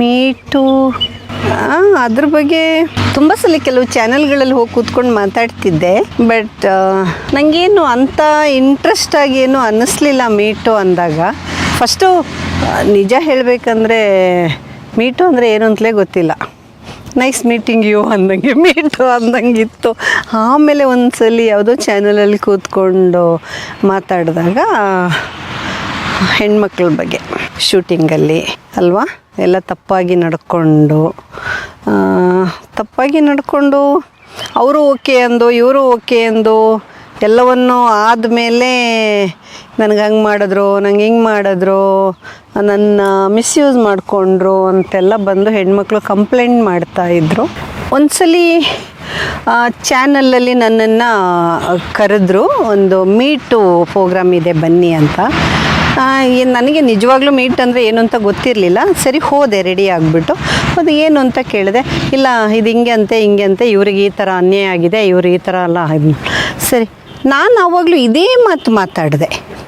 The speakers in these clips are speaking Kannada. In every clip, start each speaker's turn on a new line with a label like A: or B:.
A: ಮೀಟು
B: ಅದ್ರ ಬಗ್ಗೆ ತುಂಬ ಸಲ ಕೆಲವು ಚಾನೆಲ್ಗಳಲ್ಲಿ ಹೋಗಿ ಕೂತ್ಕೊಂಡು ಮಾತಾಡ್ತಿದ್ದೆ, ಬಟ್ ನನಗೇನು ಅಂಥ ಇಂಟ್ರೆಸ್ಟ್ ಆಗಿ ಅನ್ನಿಸ್ಲಿಲ್ಲ ಮೀಟು ಅಂದಾಗ. ಫಸ್ಟು ನಿಜ ಹೇಳಬೇಕಂದ್ರೆ ಮೀಟು ಅಂದರೆ ಏನು ಅಂತಲೇ ಗೊತ್ತಿಲ್ಲ. ನೈಸ್ ಮೀಟಿಂಗ್ ಯು ಅಂದಂಗೆ ಮೀಟು ಅಂದಂಗಿತ್ತು. ಆಮೇಲೆ ಒಂದ್ಸಲಿ ಯಾವುದೋ ಚಾನಲಲ್ಲಿ ಕೂತ್ಕೊಂಡು ಮಾತಾಡಿದಾಗ ಹೆಣ್ಮಕ್ಳ ಬಗ್ಗೆ. ಶೂಟಿಂಗಲ್ಲಿ ಅಲ್ವಾ? ಎಲ್ಲ ತಪ್ಪಾಗಿ ನಡ್ಕೊಂಡು ತಪ್ಪಾಗಿ ನಡ್ಕೊಂಡು ಅವರು ಓಕೆ ಅಂದು, ಇವರು ಓಕೆ ಅಂದು ಎಲ್ಲವನ್ನು ಆದಮೇಲೆ ನನಗೆ ಹಂಗೆ ಮಾಡಿದ್ರು, ನಂಗೆ ಹಿಂಗೆ ಮಾಡಿದ್ರು, ನನ್ನ ಮಿಸ್ಯೂಸ್ ಮಾಡಿಕೊಂಡ್ರು ಅಂತೆಲ್ಲ ಬಂದು ಹೆಣ್ಮಕ್ಳು ಕಂಪ್ಲೇಂಟ್ ಮಾಡ್ತಾಯಿದ್ರು ಒಂದ್ಸಲಿ ಚಾನಲಲ್ಲಿ ನನ್ನನ್ನು ಕರೆದ್ರು, ಒಂದು ಮೀಟು ಪ್ರೋಗ್ರಾಮ್ ಇದೆ ಬನ್ನಿ ಅಂತ. ನನಗೆ ನಿಜವಾಗ್ಲೂ ಮೀಟ್ ಅಂದರೆ ಏನು ಅಂತ ಗೊತ್ತಿರಲಿಲ್ಲ. ಸರಿ, ಹೋದೆ ರೆಡಿ ಆಗಿಬಿಟ್ಟು. ಅದು ಏನು ಅಂತ ಕೇಳಿದೆ. ಇಲ್ಲ, ಇದು ಹಿಂಗೆ ಅಂತೆ ಹಿಂಗೆ ಅಂತೆ, ಇವ್ರಿಗೆ ಈ ಥರ ಅನ್ಯಾಯ ಆಗಿದೆ ಇವ್ರಿಗೆ ಈ ಥರ ಇದ್- ಸರಿ, ನಾನು ಆವಾಗಲೂ ಇದೇ ಮಾತು ಮಾತಾಡಿದೆ.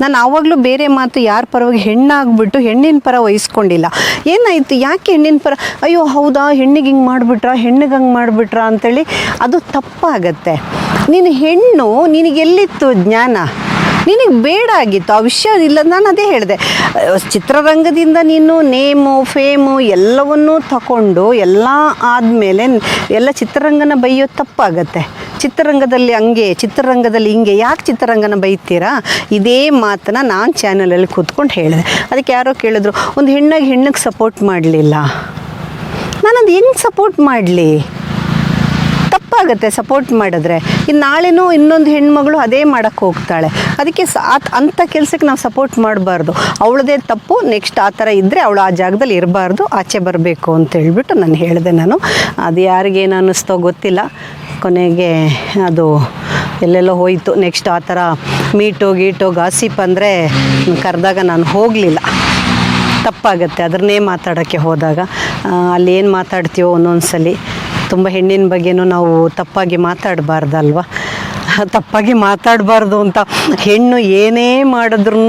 B: ನಾನು ಆವಾಗಲೂ ಬೇರೆ ಮಾತು ಯಾರ ಪರವಾಗಿ ಹೆಣ್ಣಾಗ್ಬಿಟ್ಟು ಹೆಣ್ಣಿನ ಪರ ವಹಿಸ್ಕೊಂಡಿಲ್ಲ. ಏನಾಯಿತು? ಯಾಕೆ ಹೆಣ್ಣಿನ ಪರ? ಅಯ್ಯೋ, ಹೌದಾ? ಹೆಣ್ಣಿಗೆ ಹಿಂಗೆ ಮಾಡಿಬಿಟ್ರಾ? ಹೆಣ್ಣಿಗೆ ಹಂಗೆ ಮಾಡಿಬಿಟ್ರಾ ಅಂತೇಳಿ ಅದು ತಪ್ಪಾಗತ್ತೆ. ನೀನು ಹೆಣ್ಣು ನಿನಗೆ ಎಲ್ಲಿತ್ತು ಜ್ಞಾನ? ನಿನಗೆ ಬೇಡ ಆಗಿತ್ತು. ಆ ವಿಷಯ ಇಲ್ಲ ನಾನು ಅದೇ ಹೇಳಿದೆ. ಚಿತ್ರರಂಗದಿಂದ ನೀನು ನೇಮು, ಫೇಮು ಎಲ್ಲವನ್ನೂ ತಗೊಂಡು ಎಲ್ಲ ಆದಮೇಲೆ ಎಲ್ಲ ಚಿತ್ರರಂಗನ ಬೈಯೋ ತಪ್ಪಾಗತ್ತೆ. ಚಿತ್ರರಂಗದಲ್ಲಿ ಹಂಗೆ, ಚಿತ್ರರಂಗದಲ್ಲಿ ಹಿಂಗೆ. ಯಾಕೆ ಚಿತ್ರರಂಗನ ಬೈತೀರಾ? ಇದೇ ಮಾತನ್ನ ನಾನು ಚಾನಲಲ್ಲಿ ಕೂತ್ಕೊಂಡು ಹೇಳಿದೆ. ಅದಕ್ಕೆ ಯಾರೋ ಕೇಳಿದ್ರು, ಒಂದು ಹೆಣ್ಣಾಗಿ ಹೆಣ್ಣಿಗೆ ಸಪೋರ್ಟ್ ಮಾಡಲಿಲ್ಲ? ನಾನು ಅದು ಹೆಂಗೆ ಸಪೋರ್ಟ್ ಮಾಡಲಿ? ತಪ್ಪಾಗತ್ತೆ ಸಪೋರ್ಟ್ ಮಾಡಿದ್ರೆ. ಇನ್ನು ನಾಳೆನೂ ಇನ್ನೊಂದು ಹೆಣ್ಮಗಳು ಅದೇ ಮಾಡೋಕ್ಕೆ ಹೋಗ್ತಾಳೆ. ಅದಕ್ಕೆ ಅಂಥ ಕೆಲಸಕ್ಕೆ ನಾವು ಸಪೋರ್ಟ್ ಮಾಡಬಾರ್ದು. ಅವಳದೇ ತಪ್ಪು ನೆಕ್ಸ್ಟ್ ಆ ಥರ ಇದ್ದರೆ ಅವಳು ಆ ಜಾಗದಲ್ಲಿ ಇರಬಾರ್ದು, ಆಚೆ ಬರಬೇಕು ಅಂತ ಹೇಳ್ಬಿಟ್ಟು ನಾನು ಹೇಳಿದೆ ನಾನು. ಅದು ಯಾರಿಗೇನು ಅನ್ನಿಸ್ತೋ ಗೊತ್ತಿಲ್ಲ. ಕೊನೆಗೆ ಅದು ಎಲ್ಲೆಲ್ಲೋ ಹೋಯಿತು. ನೆಕ್ಸ್ಟ್ ಆ ಥರ ಮೀಟು ಗೀಟು ಗಾಸಿಪ್ ಅಂದರೆ ಕರೆದಾಗ ನಾನು ಹೋಗಲಿಲ್ಲ. ತಪ್ಪಾಗತ್ತೆ. ಅದನ್ನೇ ಮಾತಾಡೋಕ್ಕೆ ಹೋದಾಗ. ಅಲ್ಲಿ ಏನು ಮಾತಾಡ್ತೀವೋ ಒಂದೊಂದು ಸಲ ತುಂಬ ಹೆಣ್ಣಿನ ಬಗ್ಗೆನೂ ನಾವು ತಪ್ಪಾಗಿ ಮಾತಾಡಬಾರ್ದಲ್ವ? ತಪ್ಪಾಗಿ ಮಾತಾಡಬಾರ್ದು ಅಂತ ಹೆಣ್ಣು ಏನೇ ಮಾಡಿದ್ರೂ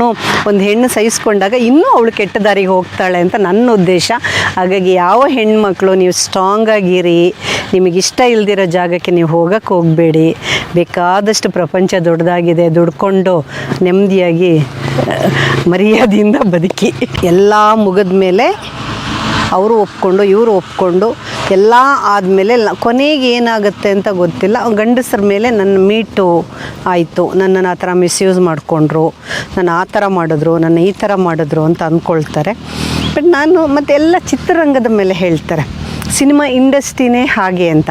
B: ಒಂದು ಹೆಣ್ಣು ಸಹಿಸ್ಕೊಂಡಾಗ ಇನ್ನೂ ಅವಳು ಕೆಟ್ಟ ದಾರಿಗೆ ಹೋಗ್ತಾಳೆ ಅಂತ ನನ್ನ ಉದ್ದೇಶ. ಹಾಗಾಗಿ ಯಾವ ಹೆಣ್ಮಕ್ಳು ನೀವು ಸ್ಟ್ರಾಂಗ್ ಆಗಿರಿ ನಿಮಗೆ ಇಷ್ಟ ಇಲ್ದಿರೋ ಜಾಗಕ್ಕೆ ನೀವು ಹೋಗಕ್ಕೆ ಹೋಗಬೇಡಿ. ಬೇಕಾದಷ್ಟು ಪ್ರಪಂಚ ದೊಡ್ಡದಾಗಿದೆ, ದುಡ್ಕೊಂಡು ನೆಮ್ಮದಿಯಾಗಿ ಮರ್ಯಾದೆಯಿಂದ ಬದುಕಿ. ಎಲ್ಲ ಮುಗಿದ ಮೇಲೆ ಅವರು ಒಪ್ಕೊಂಡು, ಇವರು ಒಪ್ಕೊಂಡು, ಎಲ್ಲ ಆದಮೇಲೆ ಕೊನೆಗೆ ಏನಾಗುತ್ತೆ ಅಂತ ಗೊತ್ತಿಲ್ಲ. ಗಂಡಸರ ಮೇಲೆ ನನ್ನ ಮೀಟು ಆಯಿತು. ನನ್ನನ್ನು ಆ ಥರ ಮಿಸ್ಯೂಸ್ ಮಾಡಿಕೊಂಡ್ರು. ನಾನು ಆ ಥರ ಮಾಡಿದ್ರು, ನನ್ನ ಈ ಥರ ಮಾಡಿದ್ರು ಅಂತ ಅಂದ್ಕೊಳ್ತಾರೆ. ಬಟ್ ನಾನು ಮತ್ತು ಎಲ್ಲ ಚಿತ್ರರಂಗದ ಮೇಲೆ ಹೇಳ್ತಾರೆ. ಸಿನಿಮಾ ಇಂಡಸ್ಟ್ರಿನೇ ಹಾಗೆ ಅಂತ.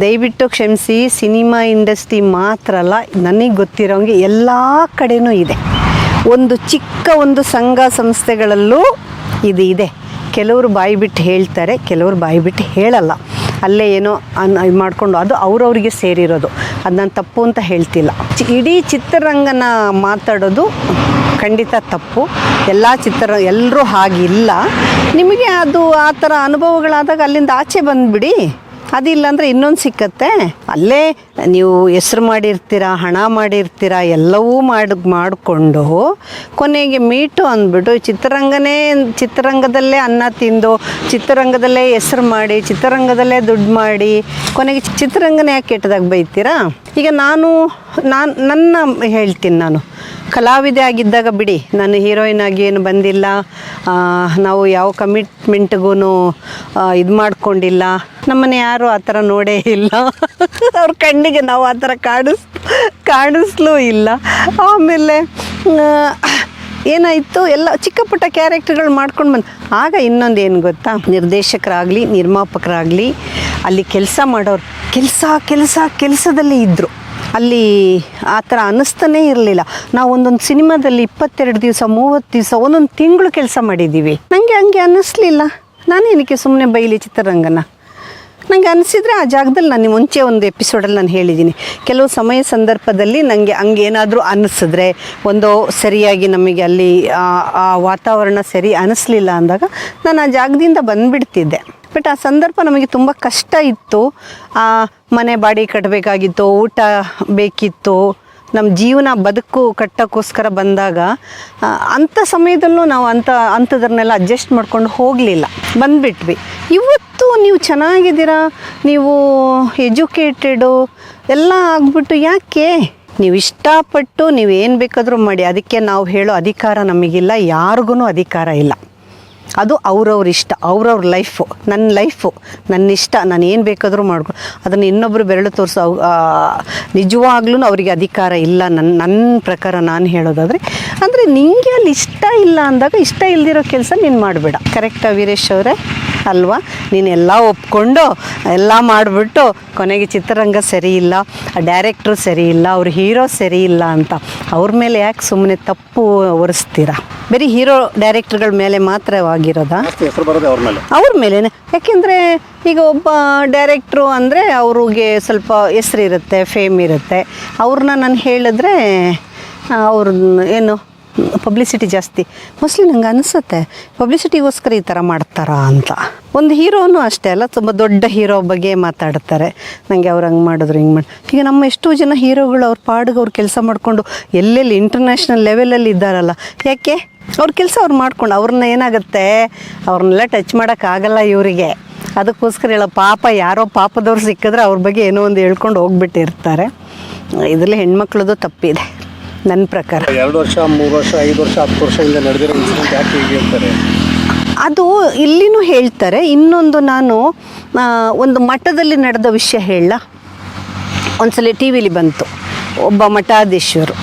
B: ದಯವಿಟ್ಟು ಕ್ಷಮಿಸಿ, ಸಿನಿಮಾ ಇಂಡಸ್ಟ್ರಿ ಮಾತ್ರ ಅಲ್ಲ, ನನಗೆ ಗೊತ್ತಿರೋಂಗೆ ಎಲ್ಲ ಕಡೆಯೂ ಇದೆ. ಒಂದು ಚಿಕ್ಕ ಒಂದು ಸಂಘ ಸಂಸ್ಥೆಗಳಲ್ಲೂ ಇದು ಇದೆ. ಕೆಲವರು ಬಾಯಿ ಬಿಟ್ಟು ಹೇಳ್ತಾರೆ, ಕೆಲವರು ಬಾಯಿ ಬಿಟ್ಟು ಹೇಳಲ್ಲ. ಅಲ್ಲೇ ಏನೋ ಅನ್ ಮಾಡಿಕೊಂಡು ಅದು ಅವ್ರವ್ರಿಗೆ ಸೇರಿರೋದು. ಅದು ನಾನು ತಪ್ಪು ಅಂತ ಹೇಳ್ತಿಲ್ಲ. ಇಡೀ ಚಿತ್ರರಂಗನ ಮಾತಾಡೋದು ಖಂಡಿತ ತಪ್ಪು. ಎಲ್ಲ ಚಿತ್ರ ಎಲ್ಲರೂ ಹಾಗಿಲ್ಲ. ನಿಮಗೆ ಅದು ಆ ಥರ ಅನುಭವಗಳಾದಾಗ ಅಲ್ಲಿಂದ ಆಚೆ ಬಂದುಬಿಡಿ. ಅದಿಲ್ಲ ಅಂದರೆ ಇನ್ನೊಂದು ಸಿಕ್ಕತ್ತೆ. ಅಲ್ಲೇ ನೀವು ಹೆಸ್ರು ಮಾಡಿರ್ತೀರ, ಹಣ ಮಾಡಿರ್ತೀರ, ಎಲ್ಲವೂ ಮಾಡಿ, ಮಾಡಿಕೊಂಡು ಕೊನೆಗೆ ಮೀಟು ಅಂದ್ಬಿಟ್ಟು ಚಿತ್ರರಂಗನೇ, ಚಿತ್ರರಂಗದಲ್ಲೇ ಅನ್ನ ತಿಂದು, ಚಿತ್ರರಂಗದಲ್ಲೇ ಹೆಸ್ರು ಮಾಡಿ, ಚಿತ್ರರಂಗದಲ್ಲೇ ದುಡ್ಡು ಮಾಡಿ, ಕೊನೆಗೆ ಚಿತ್ರರಂಗನೇ ಯಾಕೆ ಕೆಟ್ಟದಾಗ ಬೈತೀರಾ? ಈಗ ನಾನು ನಾನು, ನನ್ನ ಹೇಳ್ತೀನಿ ನಾನು. ಕಲಾವಿದೆ ಆಗಿದ್ದಾಗ ಬಿಡಿ, ನಾನು ಹೀರೋಯಿನ್ ಆಗಿ ಏನು ಬಂದಿಲ್ಲ. ನಾವು ಯಾವ ಕಮಿಟ್ಮೆಂಟ್ಗೂ ಇದು ಮಾಡ್ಕೊಂಡಿಲ್ಲ. ನಮ್ಮನೆ ಯಾರು ಆ ಥರ ನೋಡೇ ಇಲ್ಲ. ಅವ್ರ ಕಣ್ಣಿಗೆ ನಾವು ಆ ಥರ ಕಾಣಿಸ್, ಕಾಣಿಸ್ಲೂ ಇಲ್ಲ. ಆಮೇಲೆ ಏನಾಯಿತು? ಎಲ್ಲ ಚಿಕ್ಕ ಪುಟ್ಟ ಕ್ಯಾರೆಕ್ಟರ್ಗಳು ಮಾಡ್ಕೊಂಡು ಬಂದು, ಆಗ ಇನ್ನೊಂದು ಏನು ಗೊತ್ತಾ? ನಿರ್ದೇಶಕರಾಗಲಿ, ನಿರ್ಮಾಪಕರಾಗಲಿ, ಅಲ್ಲಿ ಕೆಲಸ ಮಾಡೋರು ಕೆಲಸ ಕೆಲಸ, ಕೆಲಸದಲ್ಲಿ ಇದ್ದರು ಅಲ್ಲಿ ಆ ಥರ ಅನ್ನಿಸ್ತಾನೇ ಇರಲಿಲ್ಲ. ನಾವು ಒಂದೊಂದು ಸಿನಿಮಾದಲ್ಲಿ ಇಪ್ಪತ್ತೆರಡು ದಿವಸ ಮೂವತ್ತು ದಿವಸ, ಒಂದೊಂದು ತಿಂಗಳು ಕೆಲಸ ಮಾಡಿದ್ದೀವಿ ನನಗೆ ಹಂಗೆ ಅನ್ನಿಸ್ಲಿಲ್ಲ. ನಾನೇನಕ್ಕೆ ಸುಮ್ಮನೆ ಬೈಲಿ ಚಿತ್ರರಂಗನ? ನನಗೆ ಅನಿಸಿದರೆ ಆ ಜಾಗದಲ್ಲಿ ನಾನು ಮುಂಚೆ ಒಂದು ಎಪಿಸೋಡಲ್ಲಿ ನಾನು ಹೇಳಿದ್ದೀನಿ. ಕೆಲವು ಸಮಯ ಸಂದರ್ಭದಲ್ಲಿ ನನಗೆ ಹಂಗೇನಾದರೂ ಅನ್ನಿಸಿದ್ರೆ ಒಂದು ಸರಿಯಾಗಿ ನಮಗೆ ಅಲ್ಲಿ, ಆ- ವಾತಾವರಣ ಸರಿ ಅನ್ನಿಸ್ಲಿಲ್ಲ ಅಂದಾಗ ನಾನು ಆ ಜಾಗದಿಂದ ಬಂದುಬಿಡ್ತಿದ್ದೆ. ಬಟ್ ಆ ಸಂದರ್ಭ ನಮಗೆ ತುಂಬ ಕಷ್ಟ ಇತ್ತು. ಮನೆ ಬಾಡಿ ಕಟ್ಟಬೇಕಾಗಿತ್ತು, ಊಟ ಬೇಕಿತ್ತು ನಮ್ಮ ಜೀವನ ಬದುಕು ಕಟ್ಟೋಕ್ಕೋಸ್ಕರ ಬಂದಾಗ ಅಂಥ ಸಮಯದಲ್ಲೂ ನಾವು ಅಂಥ, ಅಂಥದ್ರನ್ನೆಲ್ಲ ಅಡ್ಜಸ್ಟ್ ಮಾಡ್ಕೊಂಡು ಹೋಗಲಿಲ್ಲ. ಬಂದುಬಿಟ್ವಿ. ಇವತ್ತು ನೀವು ಚೆನ್ನಾಗಿದ್ದೀರಾ? ನೀವು ಎಜುಕೇಟೆಡು ಎಲ್ಲ ಆಗ್ಬಿಟ್ಟು ಯಾಕೆ? ನೀವು ಇಷ್ಟಪಟ್ಟು ನೀವು ಏನು ಬೇಕಾದರೂ ಮಾಡಿ, ಅದಕ್ಕೆ ನಾವು ಹೇಳೋ ಅಧಿಕಾರ ನಮಗಿಲ್ಲ, ಯಾರಿಗೂ ಅಧಿಕಾರ ಇಲ್ಲ. ಅದು ಅವ್ರವ್ರ ಇಷ್ಟ, ಅವ್ರವ್ರ ಲೈಫು ನನ್ನ ಲೈಫು ನನ್ನ ಇಷ್ಟ, ನಾನು ಏನು ಬೇಕಾದರೂ ಮಾಡ್ಕೊ. ಅದನ್ನು ಇನ್ನೊಬ್ಬರು ಬೆರಳು ತೋರಿಸೋ ನಿಜವಾಗ್ಲೂ ಅವರಿಗೆ ಅಧಿಕಾರ ಇಲ್ಲ ನನ್ನ ನನ್ನ ಪ್ರಕಾರ ನಾನು ಹೇಳೋದಾದರೆ. ಅಂದರೆ ನಿಮಗೆ ಅಲ್ಲಿ ಇಷ್ಟ ಇಲ್ಲ ಅಂದಾಗ ಇಷ್ಟ ಇಲ್ದಿರೋ ಕೆಲಸ ನೀನು ಮಾಡಬೇಡ. ಕರೆಕ್ಟಾ ವೀರೇಶ್ ಅವರೇ? ಅಲ್ವಾ? ನೀನೆಲ್ಲ ಒಪ್ಕೊಂಡು ಎಲ್ಲ ಮಾಡಿಬಿಟ್ಟು ಕೊನೆಗೆ ಚಿತ್ರರಂಗ ಸರಿ ಇಲ್ಲ ಡೈರೆಕ್ಟ್ರು ಸರಿ ಇಲ್ಲ ಅವ್ರ ಹೀರೋ ಸರಿ ಇಲ್ಲ ಅಂತ ಅವ್ರ ಮೇಲೆ ಯಾಕೆ ಸುಮ್ಮನೆ ತಪ್ಪು ಒರೆಸ್ತೀರಾ? ಬರೀ ಹೀರೋ ಡೈರೆಕ್ಟರ್ಗಳ ಮೇಲೆ ಮಾತ್ರವಾಗಿರೋದಾ?
A: ಅವ್ರ ಮೇಲೆ.
B: ಯಾಕೆಂದರೆ ಈಗ ಒಬ್ಬ ಡೈರೆಕ್ಟ್ರು ಅಂದರೆ ಅವ್ರಿಗೆ ಸ್ವಲ್ಪ ಹೆಸ್ರಿರುತ್ತೆ ಫೇಮ್ ಇರುತ್ತೆ. ಅವ್ರನ್ನ ನಾನು ಹೇಳಿದ್ರೆ ಅವ್ರನ್ನ ಏನು ಪಬ್ಲಿಸಿಟಿ ಜಾಸ್ತಿ. ಮೋಸ್ಟ್ಲಿ ನಂಗೆ ಅನಿಸುತ್ತೆ ಪಬ್ಲಿಸಿಟಿಗೋಸ್ಕರ ಈ ಥರ ಮಾಡ್ತಾರಾ ಅಂತ. ಒಂದು ಹೀರೋನು ಅಷ್ಟೇ ಅಲ್ಲ, ತುಂಬ ದೊಡ್ಡ ಹೀರೋ ಬಗ್ಗೆ ಮಾತಾಡ್ತಾರೆ. ನನಗೆ ಅವ್ರು ಹಂಗೆ ಮಾಡಿದ್ರು, ಹಿಂಗೆ ಮಾಡಿ. ಈಗ ನಮ್ಮ ಎಷ್ಟೋ ಜನ ಹೀರೋಗಳು ಅವ್ರ ಪಾಡಿಗೆ ಅವ್ರು ಕೆಲಸ ಮಾಡಿಕೊಂಡು ಎಲ್ಲೆಲ್ಲಿ ಇಂಟರ್ನ್ಯಾಷನಲ್ ಲೆವೆಲಲ್ಲಿ ಇದ್ದಾರಲ್ಲ, ಯಾಕೆ? ಅವ್ರ ಕೆಲಸ ಅವ್ರು ಮಾಡ್ಕೊಂಡು, ಅವ್ರನ್ನ ಏನಾಗುತ್ತೆ? ಅವ್ರನ್ನೆಲ್ಲ ಟಚ್ ಮಾಡೋಕ್ಕಾಗಲ್ಲ ಇವರಿಗೆ. ಅದಕ್ಕೋಸ್ಕರ ಹೇಳೋ ಪಾಪ, ಯಾರೋ ಪಾಪದವ್ರು ಸಿಕ್ಕಿದ್ರೆ ಅವ್ರ ಬಗ್ಗೆ ಏನೋ ಒಂದು ಹೇಳ್ಕೊಂಡು ಹೋಗ್ಬಿಟ್ಟಿರ್ತಾರೆ. ಇದರಲ್ಲಿ ಹೆಣ್ಮಕ್ಳದ್ದು ತಪ್ಪಿದೆ. ನನ್ನ ಪ್ರಕಾರ.
A: ಎರಡು ವರ್ಷ ಮೂರು ವರ್ಷ ಐದು ವರ್ಷ ಹತ್ತು ವರ್ಷದಿಂದ ನಡೆದಿರೋ ಇನ್ಸಿಡೆಂಟ್ ಯಾಕೆ ಹೀಗೆ ಹೇಳ್ತಾರೆ
B: ಅದು ಇಲ್ಲಿನೂ ಹೇಳ್ತಾರೆ ಇನ್ನೊಂದು ನಾನು ಒಂದು ಮಠದಲ್ಲಿ ನಡೆದ ವಿಷಯ ಹೇಳ. ಒಂದ್ಸಲ ಟಿ ವಿಲಿ ಬಂತು ಒಬ್ಬ ಮಠಾಧೀಶರು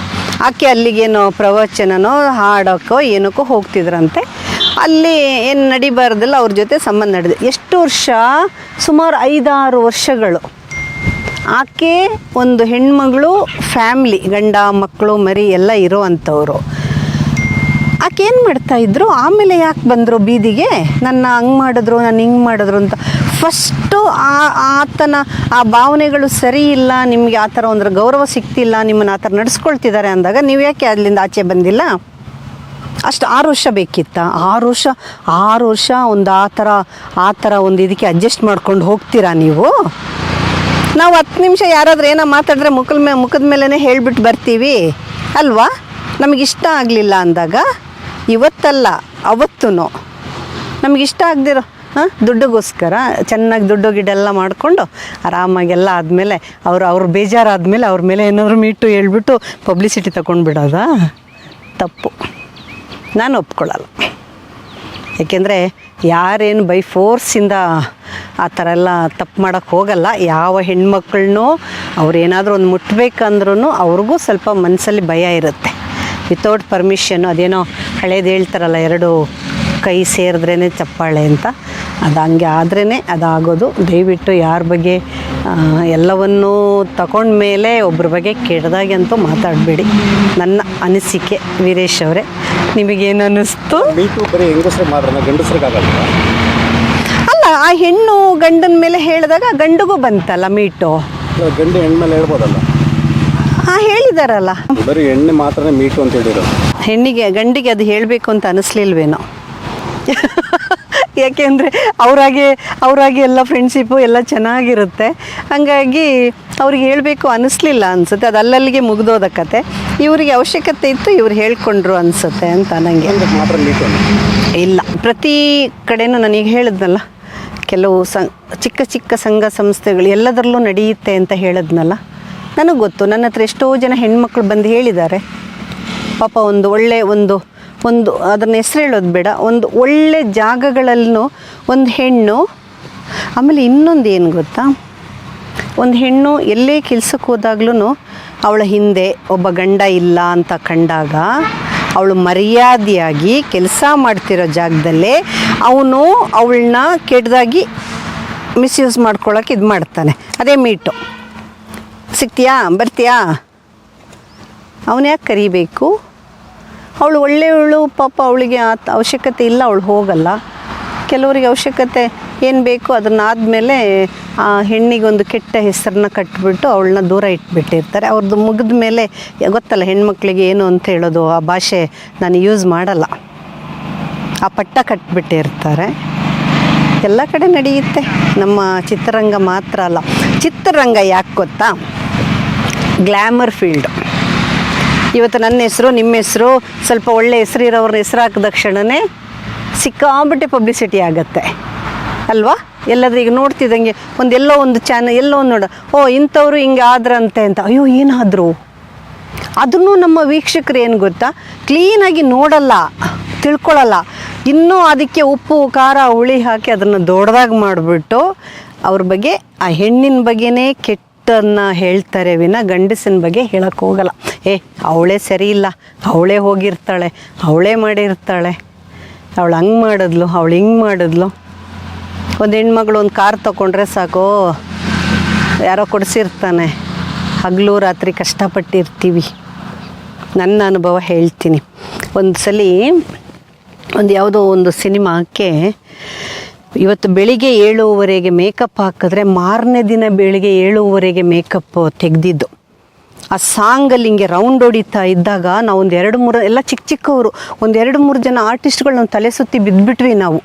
B: ಆಕೆ ಅಲ್ಲಿಗೇನೋ ಪ್ರವಚನನೋ ಹಾಡೋಕ್ಕೋ ಏನಕ್ಕೋ ಹೋಗ್ತಿದ್ರಂತೆ. ಅಲ್ಲಿ ಏನು ನಡಿಬಾರ್ದಲ್ಲ ಅವ್ರ ಜೊತೆ ಸಂಬಂಧ ನಡೆದಿದೆ. ಎಷ್ಟು ವರ್ಷ? ಸುಮಾರು ಐದಾರು ವರ್ಷಗಳು. ಆಕೆ ಒಂದು ಹೆಣ್ಮಗಳು ಫ್ಯಾಮ್ಲಿ ಗಂಡ, ಮಕ್ಕಳು, ಮರಿ ಎಲ್ಲ ಇರೋ ಅಂಥವ್ರು ಆಕೆ ಏನು ಮಾಡ್ತಾ ಇದ್ರು? ಆಮೇಲೆ ಯಾಕೆ ಬಂದರು ಬೀದಿಗೆ? ನನ್ನ ಹಂಗೆ ಮಾಡಿದ್ರು ನಾನು ಹಿಂಗೆ ಮಾಡಿದ್ರು ಅಂತ. ಫಸ್ಟು ಆ, ಆತನ ಆ ಭಾವನೆಗಳು ಸರಿ ಇಲ್ಲ, ನಿಮಗೆ ಆ ಥರ ಒಂದ್ರ ಗೌರವ ಸಿಗ್ತಿಲ್ಲ, ನಿಮ್ಮನ್ನು ಆ ಥರ ನಡೆಸ್ಕೊಳ್ತಿದ್ದಾರೆ ಅಂದಾಗ ನೀವು ಯಾಕೆ ಅಲ್ಲಿಂದ ಆಚೆ ಬಂದಿಲ್ಲ? ಅಷ್ಟು ಆರು ವರ್ಷ ಬೇಕಿತ್ತ? ಆರು ವರ್ಷ ಆರು ವರ್ಷ ಒಂದು ಆ ಥರ ಆ ಥರ ಒಂದು ಇದಕ್ಕೆ ಅಡ್ಜಸ್ಟ್ ಮಾಡ್ಕೊಂಡು ಹೋಗ್ತೀರಾ ನೀವು? ನಾವು ಹತ್ತು ನಿಮಿಷ ಯಾರಾದರೂ ಏನೋ ಮಾತಾಡಿದ್ರೆ ಮುಖದ ಮೇ ಮುಖದ ಮೇಲೇ ಹೇಳಿಬಿಟ್ಟು ಬರ್ತೀವಿ. ಅಲ್ವಾ? ನಮಗಿಷ್ಟ ಆಗಲಿಲ್ಲ ಅಂದಾಗ ಇವತ್ತಲ್ಲ ಅವತ್ತೂ ನಮಗಿಷ್ಟ ಆಗದಿರೋ, ಹಾಂ? ದುಡ್ಡಿಗೋಸ್ಕರ ಚೆನ್ನಾಗಿ ದುಡ್ಡು ಗಿಡೆಲ್ಲ ಮಾಡಿಕೊಂಡು ಆರಾಮಾಗೆಲ್ಲ ಆದಮೇಲೆ ಅವರು ಅವ್ರು ಬೇಜಾರಾದಮೇಲೆ ಅವ್ರ ಮೇಲೆ ಏನಾದರೂ ಮೀಟು ಹೇಳ್ಬಿಟ್ಟು ಪಬ್ಲಿಸಿಟಿ ತಗೊಂಡ್ಬಿಡೋದಾ ತಪ್ಪು. ನಾನು ಒಪ್ಕೊಳ್ಳಲ್ಲ ಏಕೆಂದರೆ ಯಾರೇನು ಬೈ ಫೋರ್ಸಿಂದ ಆ ಥರ ಎಲ್ಲ ತಪ್ಪು ಮಾಡೋಕ್ಕೆ ಹೋಗಲ್ಲ. ಯಾವ ಹೆಣ್ಮಕ್ಳನ್ನೂ ಅವ್ರೇನಾದರೂ ಒಂದು ಮುಟ್ಬೇಕಂದ್ರೂ ಅವ್ರಿಗೂ ಸ್ವಲ್ಪ ಮನಸ್ಸಲ್ಲಿ ಭಯ ಇರುತ್ತೆ. ವಿತೌಟ್ ಪರ್ಮಿಷನ್ ಅದೇನೋ ಹಳೇದು ಹೇಳ್ತಾರಲ್ಲ, ಎರಡು ಕೈ ಸೇರಿದ್ರೇ ಚಪ್ಪಾಳೆ ಅಂತ. ಅದು ಹಂಗೆ ಆದ್ರೇ ಅದಾಗೋದು. ದಯವಿಟ್ಟು ಯಾರ ಬಗ್ಗೆ ಎಲ್ಲವನ್ನೂ ತಗೊಂಡ್ಮೇಲೆ ಒಬ್ಬರ ಬಗ್ಗೆ ಕೆಡ್ದಾಗೆ ಅಂತೂ ಮಾತಾಡಬೇಡಿ. ನನ್ನ ಅನಿಸಿಕೆ ವೀರೇಶ್ ಅವರೇ. ನಿಮಗೇನು ಅನ್ನಿಸ್ತು
A: ಮೀಟು ಬರೀ ಹೆಂಗಸರು ಮಾತ್ರ ಗಂಡಸ್ರಿಗಾಗಲ್ಲ
B: ಅಲ್ಲ ಆ ಹೆಣ್ಣು ಗಂಡನ ಮೇಲೆ ಹೇಳಿದಾಗ ಗಂಡಿಗೂ ಬಂತಲ್ಲ ಮೀಟು?
A: ಗಂಡು ಹೆಣ್ಮೇಲೆ ಹೇಳ್ಬೋದಲ್ಲ.
B: ಆ ಹೇಳಿದಾರಲ್ಲ.
A: ಬರೀ ಹೆಣ್ಣು ಮಾತ್ರ ಮೀಟು ಅಂತ ಹೇಳಿರೋದು.
B: ಹೆಣ್ಣಿಗೆ ಗಂಡಿಗೆ ಅದು ಹೇಳಬೇಕು ಅಂತ ಅನಿಸ್ಲಿಲ್ವೇನೋ? ಯಾಕೆಂದರೆ ಅವರಾಗೆ ಅವರಾಗೆ ಎಲ್ಲ ಫ್ರೆಂಡ್ಶಿಪ್ಪು ಎಲ್ಲ ಚೆನ್ನಾಗಿರುತ್ತೆ. ಹಂಗಾಗಿ ಅವ್ರಿಗೆ ಹೇಳಬೇಕು ಅನ್ನಿಸ್ಲಿಲ್ಲ ಅನಿಸುತ್ತೆ. ಅದು ಅಲ್ಲಲ್ಲಿಗೆ ಮುಗ್ದೋದ ಕತೆ. ಇವ್ರಿಗೆ ಅವಶ್ಯಕತೆ ಇತ್ತು ಇವ್ರು ಹೇಳ್ಕೊಂಡ್ರು ಅನಿಸುತ್ತೆ ಅಂತ ನನಗೆ ಇಲ್ಲ. ಪ್ರತಿ ಕಡೆನೂ ನನಗೆ ಹೇಳಿದ್ನಲ್ಲ ಕೆಲವು ಸಂ ಚಿಕ್ಕ ಚಿಕ್ಕ ಸಂಘ ಸಂಸ್ಥೆಗಳು ಎಲ್ಲದರಲ್ಲೂ ನಡೆಯುತ್ತೆ ಅಂತ ಹೇಳಿದ್ನಲ್ಲ ನನಗೆ ಗೊತ್ತು. ನನ್ನ ಹತ್ರ ಎಷ್ಟೋ ಜನ ಹೆಣ್ಮಕ್ಳು ಬಂದು ಹೇಳಿದ್ದಾರೆ. ಪಾಪ ಒಂದು ಒಳ್ಳೆ ಒಂದು ಒಂದು ಅದನ್ನ ಹೆಸರು ಹೇಳೋದು ಬೇಡ ಒಂದು ಒಳ್ಳೆ ಜಾಗಗಳಲ್ಲೂ ಒಂದು ಹೆಣ್ಣು ಆಮೇಲೆ ಇನ್ನೊಂದು ಏನು ಗೊತ್ತಾ? ಒಂದು ಹೆಣ್ಣು ಎಲ್ಲೇ ಕೆಲ್ಸಕ್ಕೆ ಹೋದಾಗ್ಲೂ ಅವಳ ಹಿಂದೆ ಒಬ್ಬ ಗಂಡ ಇಲ್ಲ ಅಂತ ಕಂಡಾಗ ಅವಳು ಮರ್ಯಾದೆಯಾಗಿ ಕೆಲಸ ಮಾಡ್ತಿರೋ ಜಾಗದಲ್ಲೇ ಅವನು ಅವಳನ್ನ ಕೆಟ್ಟದಾಗಿ ಮಿಸ್ಯೂಸ್ ಮಾಡ್ಕೊಳ್ಳೋಕೆ ಇದು ಮಾಡ್ತಾನೆ. ಅದೇ ಮೀಟು. ಸಿಗ್ತೀಯಾ ಬರ್ತೀಯಾ? ಅವನು ಯಾಕೆ ಕರಿಬೇಕು? ಅವಳು ಒಳ್ಳೆಯವಳು, ಪಾಪ ಅವಳಿಗೆ ಆ ಅವಶ್ಯಕತೆ ಇಲ್ಲ, ಅವಳು ಹೋಗಲ್ಲ. ಕೆಲವರಿಗೆ ಅವಶ್ಯಕತೆ ಏನು ಬೇಕು ಅದನ್ನಾದಮೇಲೆ ಆ ಹೆಣ್ಣಿಗೊಂದು ಕೆಟ್ಟ ಹೆಸರನ್ನ ಕಟ್ಬಿಟ್ಟು ಅವಳನ್ನ ದೂರ ಇಟ್ಬಿಟ್ಟಿರ್ತಾರೆ. ಅವ್ರದ್ದು ಮುಗಿದ ಮೇಲೆ ಗೊತ್ತಲ್ಲ ಹೆಣ್ಮಕ್ಳಿಗೆ ಏನು ಅಂತ ಹೇಳೋದು, ಆ ಭಾಷೆ ನಾನು ಯೂಸ್ ಮಾಡಲ್ಲ. ಆ ಪಟ್ಟ ಕಟ್ಬಿಟ್ಟಿರ್ತಾರೆ. ಎಲ್ಲ ಕಡೆ ನಡೆಯುತ್ತೆ. ನಮ್ಮ ಚಿತ್ರರಂಗ ಮಾತ್ರ ಅಲ್ಲ. ಚಿತ್ರರಂಗ ಯಾಕೆ ಗೊತ್ತಾ? Glamour field. ಇವತ್ತು ನನ್ನ ಹೆಸರು, ನಿಮ್ಮ ಹೆಸರು, ಸ್ವಲ್ಪ ಒಳ್ಳೆ ಹೆಸರು ಇರೋವ್ರ ಹೆಸರು ಹಾಕಿದ ತಕ್ಷಣವೇ ಸಿಕ್ಕಾಬಿಟ್ಟೆ ಪಬ್ಲಿಸಿಟಿ ಆಗುತ್ತೆ. ಅಲ್ವಾ? ಎಲ್ಲಾದ್ರೂ ಈಗ ನೋಡ್ತಿದ್ದಂಗೆ ಒಂದು ಎಲ್ಲೋ ಒಂದು ಚಾನಲ್ ಎಲ್ಲೋ ಒಂದು ನೋಡ. ಓ, ಇಂಥವ್ರು ಹಿಂಗೆ ಆದ್ರಂತೆ ಅಂತ. ಅಯ್ಯೋ, ಏನಾದ್ರು? ಅದನ್ನು ನಮ್ಮ ವೀಕ್ಷಕರು ಏನು ಗೊತ್ತಾ? ಕ್ಲೀನಾಗಿ ನೋಡಲ್ಲ ತಿಳ್ಕೊಳ್ಳಲ್ಲ ಇನ್ನೂ ಅದಕ್ಕೆ ಉಪ್ಪು, ಖಾರ, ಹುಳಿ ಹಾಕಿ ಅದನ್ನು ದೊಡ್ಡದಾಗಿ ಮಾಡಿಬಿಟ್ಟು ಅವ್ರ ಬಗ್ಗೆ, ಆ ಹೆಣ್ಣಿನ ಬಗ್ಗೆನೇ ಕೆಟ್ಟನ್ನು ಹೇಳ್ತಾರೆ ವಿನ. ಗಂಡಸಿನ ಬಗ್ಗೆ ಹೇಳಕ್ಕೆ ಹೋಗಲ್ಲ. ಏ, ಅವಳೇ ಸರಿ ಇಲ್ಲ. ಅವಳೇ ಹೋಗಿರ್ತಾಳೆ. ಅವಳೇ ಮಾಡಿರ್ತಾಳೆ. ಅವಳು ಹಂಗೆ ಮಾಡಿದ್ಲು, ಅವಳು ಹಿಂಗೆ ಮಾಡಿದ್ಲು. ಒಂದು ಹೆಣ್ಮಗಳು ಒಂದು ಕಾರ್ ತಗೊಂಡ್ರೆ ಸಾಕು. ಯಾರೋ ಕೊಡಿಸಿರ್ತಾನೆ. ಹಗಲು ರಾತ್ರಿ ಕಷ್ಟಪಟ್ಟಿರ್ತೀವಿ. ನನ್ನ ಅನುಭವ ಹೇಳ್ತೀನಿ. ಒಂದು ಸಲ ಒಂದು ಯಾವುದೋ ಒಂದು ಸಿನಿಮಾಕ್ಕೆ ಇವತ್ತು ಬೆಳಿಗ್ಗೆ ಏಳುವರೆಗೆ ಮೇಕಪ್ ಹಾಕಿದ್ರೆ ಮಾರನೇ ದಿನ ಬೆಳಿಗ್ಗೆ ಏಳುವರೆಗೆ ಮೇಕಪ್ ತೆಗೆದಿದ್ದು. ಆ ಸಾಂಗಲ್ಲಿ ಹಿಂಗೆ ರೌಂಡ್ ಹೊಡಿತಾ ಇದ್ದಾಗ ನಾವು ಒಂದು ಎರಡು ಮೂರು ಎಲ್ಲ ಚಿಕ್ಕ ಚಿಕ್ಕವರು, ಒಂದು ಎರಡು ಮೂರು ಜನ ಆರ್ಟಿಸ್ಟ್ಗಳು ನಮ್ಮ ತಲೆ ಸುತ್ತಿ ಬಿದ್ದುಬಿಟ್ವಿ ನಾವು.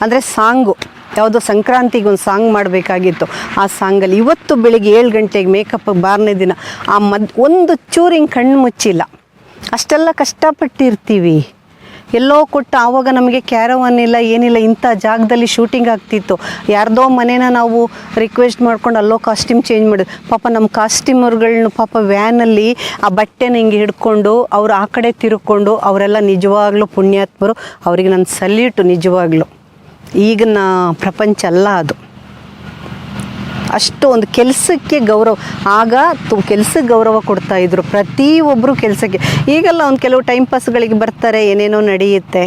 B: ಅಂದರೆ ಸಾಂಗು. ಯಾವುದೋ ಸಂಕ್ರಾಂತಿಗೆ ಒಂದು ಸಾಂಗ್ ಮಾಡಬೇಕಾಗಿತ್ತು. ಆ ಸಾಂಗಲ್ಲಿ ಇವತ್ತು ಬೆಳಿಗ್ಗೆ ಏಳು ಗಂಟೆಗೆ ಮೇಕಪ್ ಬಾರನೇ ದಿನ. ಆ ಮದ್, ಒಂದು ಚೂರಿಂಗ್ ಕಣ್ಣು ಮುಚ್ಚಿಲ್ಲ. ಅಷ್ಟೆಲ್ಲ ಕಷ್ಟಪಟ್ಟಿರ್ತೀವಿ. ಎಲ್ಲೋ ಕೊಟ್ಟು ಆವಾಗ ನಮಗೆ ಕ್ಯಾರವನ್ ಇಲ್ಲ ಏನಿಲ್ಲ, ಇಂಥ ಜಾಗದಲ್ಲಿ ಶೂಟಿಂಗ್ ಆಗ್ತಿತ್ತು. ಯಾರ್ದೋ ಮನೇನ ನಾವು ರಿಕ್ವೆಸ್ಟ್ ಮಾಡ್ಕೊಂಡು ಅಲ್ಲೋ ಕಾಸ್ಟ್ಯೂಮ್ ಚೇಂಜ್ ಮಾಡಿದ್ವಿ ಪಾಪ ನಮ್ಮ ಕಾಸ್ಟ್ಯೂಮರ್ಗಳನ್ನ ಪಾಪ ವ್ಯಾನಲ್ಲಿ ಆ ಬಟ್ಟೆನ ಹಿಂಗೆ ಹಿಡ್ಕೊಂಡು ಅವ್ರು ಆ ಕಡೆ ತಿರುಕೊಂಡು ಅವರೆಲ್ಲ ನಿಜವಾಗ್ಲೂ ಪುಣ್ಯಾತ್ಮರು. ಅವರಿಗೆ ನನ್ನ ಸಲ್ಯೂಟು ನಿಜವಾಗ್ಲೂ. ಈಗಿನ ಪ್ರಪಂಚ ಅಲ್ಲ ಅದು. ಅಷ್ಟು ಒಂದು ಕೆಲಸಕ್ಕೆ ಗೌರವ, ಆಗ ತು ಕೆಲಸಕ್ಕೆ ಗೌರವ ಕೊಡ್ತಾ ಇದ್ರು. ಪ್ರತಿಯೊಬ್ಬರು ಕೆಲಸಕ್ಕೆ, ಈಗೆಲ್ಲ ಒಂದು ಕೆಲವು ಟೈಮ್ ಪಾಸ್ಗಳಿಗೆ ಬರ್ತಾರೆ, ಏನೇನೋ ನಡೆಯುತ್ತೆ.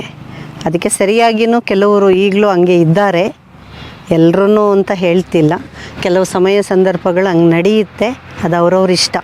B: ಅದಕ್ಕೆ ಸರಿಯಾಗಿಯೂ ಕೆಲವರು ಈಗಲೂ ಹಂಗೆ ಇದ್ದಾರೆ. ಎಲ್ಲರೂ ಅಂತ ಹೇಳ್ತಿಲ್ಲ. ಕೆಲವು ಸಮಯ ಸಂದರ್ಭಗಳು ಹಂಗೆ ನಡೆಯುತ್ತೆ. ಅದು ಅವ್ರವ್ರ ಇಷ್ಟ.